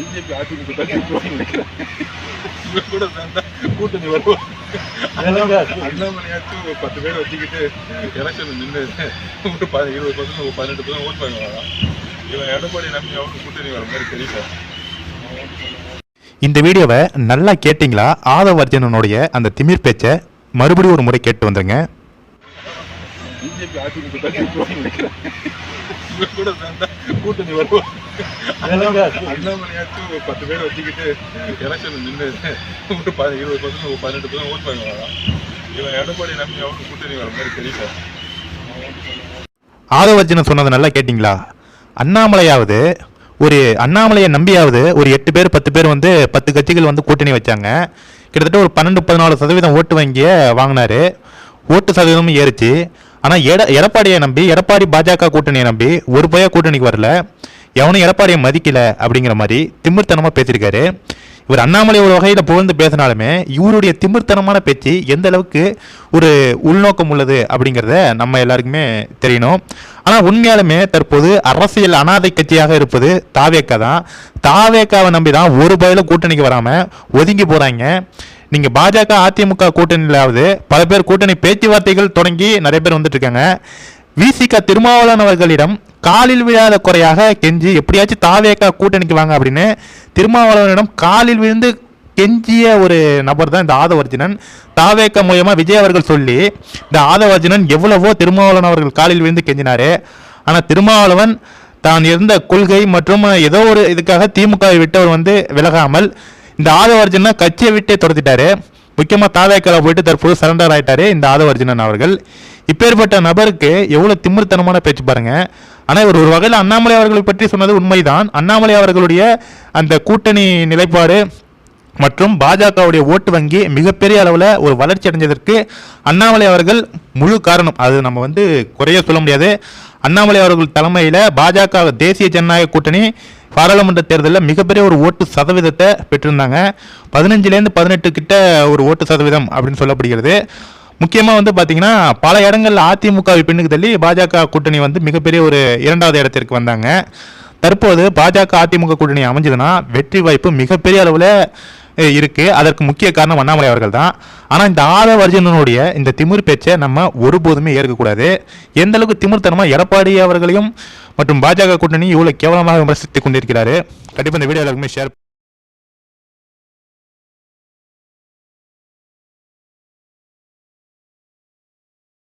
BJP AIADMK கூட சேர்ந்தா கூட்டணி வருவோம் அண்ணாமலையாச்சும் ஒரு பத்து பேர் வச்சுக்கிட்டு எலெக்ஷன் நின்று ஒரு ப இருபது பர்சன்ட் ஒரு பதினெட்டு பர்சன்ட் ஓட் பண்ணுவாங்க இவன் எடப்பாடி நம்பி அவங்க கூட்டணி வர மாதிரி தெரியல. இந்த வீடியோவை நல்லா கேட்டிங்களா? ஆதவ அர்ஜுனனுடைய அந்த திமிர் பேச்சை மறுபடியும் ஒரு முறை கேட்டு வந்துருங்க. பிஜேபி அதிமுக கூட சேர்ந்தா கூட்டணி வருவோம் அண்ணாமலையாச்சும் ஒரு பத்து பேர் வச்சுக்கிட்டு எலெக்ஷன் நின்று ஒரு ப இருபது பர்சன்ட் ஒரு பதினெட்டு பர்சன்ட் ஓட் பண்ணுவாங்க இவன் எடப்பாடி நம்பி அவங்க கூட்டணி வர மாதிரி தெரியல. ஆதவ அர்ஜுனன் சொன்னதை நல்லா கேட்டிங்களா? அண்ணாமலையாவது ஒரு அண்ணாமலையை நம்பியாவது ஒரு எட்டு பேர் பத்து பேர் வந்து பத்து கட்சிகள் வந்து கூட்டணி வச்சாங்க. கிட்டத்தட்ட ஒரு பன்னெண்டு பதினாலு சதவீதம் ஓட்டு வங்கிய வாங்கினாரு. ஓட்டு சதவீதமும் ஏறுச்சு. ஆனால் எட எடப்பாடியை நம்பி எடப்பாடி பாஜக கூட்டணியை நம்பி ஒரு பய கூட்டணிக்கு வரல. எவனும் எடப்பாடியை மதிக்கல அப்படிங்கிற மாதிரி திமிர்த்தனமாக பேசியிருக்காரு. இவர் அண்ணாமலை ஒரு வகையில் புகழ்ந்து பேசினாலுமே இவருடைய திமிர்த்தனமான பேச்சு எந்த அளவுக்கு ஒரு உள்நோக்கம் உள்ளது அப்படிங்கிறத நம்ம எல்லாருக்குமே தெரியணும். ஆனால் உண்மையாலுமே தற்போது அரசியல் அனாதை கட்சியாக இருப்பது தாவேக்கா தான். தாவேக்காவை நம்பி தான் ஒரு பயில கூட்டணிக்கு வராமல் ஒதுங்கி போகிறாங்க நீங்கள் பாஜக அதிமுக கூட்டணியிலாவது பல பேர் கூட்டணி பேச்சுவார்த்தைகள் தொடங்கி நிறைய பேர் வந்துட்டு இருக்காங்க. விசிக திருமாவளவன் அவர்களிடம் காலில் விழாத குறையாக கெஞ்சி எப்படியாச்சும் தாவேக்கா கூட்டணிக்கு வாங்க அப்படின்னு திருமாவளவனிடம் காலில் விழுந்து கெஞ்சிய ஒரு நபர் தான் இந்த ஆதவர்ஜுனன். தாவேக்க மூலயமா விஜய் அவர்கள் சொல்லி இந்த ஆதவர்ஜுனன் எவ்வளவோ திருமாவளவன் அவர்கள் காலில் விழுந்து கெஞ்சினாரு. ஆனால் திருமாவளவன் தான் இருந்த கொள்கை மற்றும் ஏதோ ஒரு இதுக்காக திமுகவை விட்டு அவர் வந்து விலகாமல் இந்த ஆதவர்ஜுனை கட்சியை விட்டே துரத்திட்டாரு. முக்கியமாக தாவேக்கால போயிட்டு தற்போது சரண்டர் ஆயிட்டாரு இந்த ஆதவர்ஜுனன் அவர்கள். இப்பேற்பட்ட நபருக்கு எவ்வளோ திமிர்த்தனமான பேச்சு பாருங்க. ஆனால் இவர் ஒரு வகையில் அண்ணாமலை அவர்களை பற்றி சொன்னது உண்மைதான். அண்ணாமலை அவர்களுடைய அந்த கூட்டணி நிலைப்பாடு மற்றும் பாஜகவுடைய ஓட்டு வங்கி மிகப்பெரிய அளவில் ஒரு வளர்ச்சி அடைஞ்சதற்கு அண்ணாமலை அவர்கள் முழு காரணம். அது நம்ம வந்து குறைய சொல்ல முடியாது. அண்ணாமலை அவர்கள் தலைமையில் பாஜக தேசிய ஜனநாயக கூட்டணி பாராளுமன்ற தேர்தலில் மிகப்பெரிய ஒரு ஓட்டு சதவீதத்தை பெற்றிருந்தாங்க. பதினஞ்சுலேருந்து பதினெட்டு கிட்ட ஒரு ஓட்டு சதவீதம் அப்படின்னு சொல்லப்படுகிறது. முக்கியமாக வந்து பார்த்தீங்கன்னா பல இடங்களில் அதிமுகவை பின்னுக்கு தள்ளி பாஜக கூட்டணி வந்து மிகப்பெரிய ஒரு இரண்டாவது இடத்திற்கு வந்தாங்க. தற்போது பாஜக அதிமுக கூட்டணி அமைஞ்சதுன்னா வெற்றி வாய்ப்பு மிகப்பெரிய அளவில் இருக்கு. அதற்கு முக்கிய காரணம் அண்ணாமலை அவர்கள் தான் ஆனால் இந்த ஆதவ அர்ஜுனனுடைய இந்த திமிர் பேச்சை நம்ம ஒருபோதுமே ஏற்கக்கூடாது. எந்த அளவுக்கு திமிர்த்தனமாக எடப்பாடி அவர்களையும் மற்றும் பாஜக கூட்டணி இவ்வளோ கேவலமாக விமர்சித்துக் கொண்டிருக்கிறாரு. கண்டிப்பாக இந்த வீடியோ எல்லாருக்குமே ஷேர்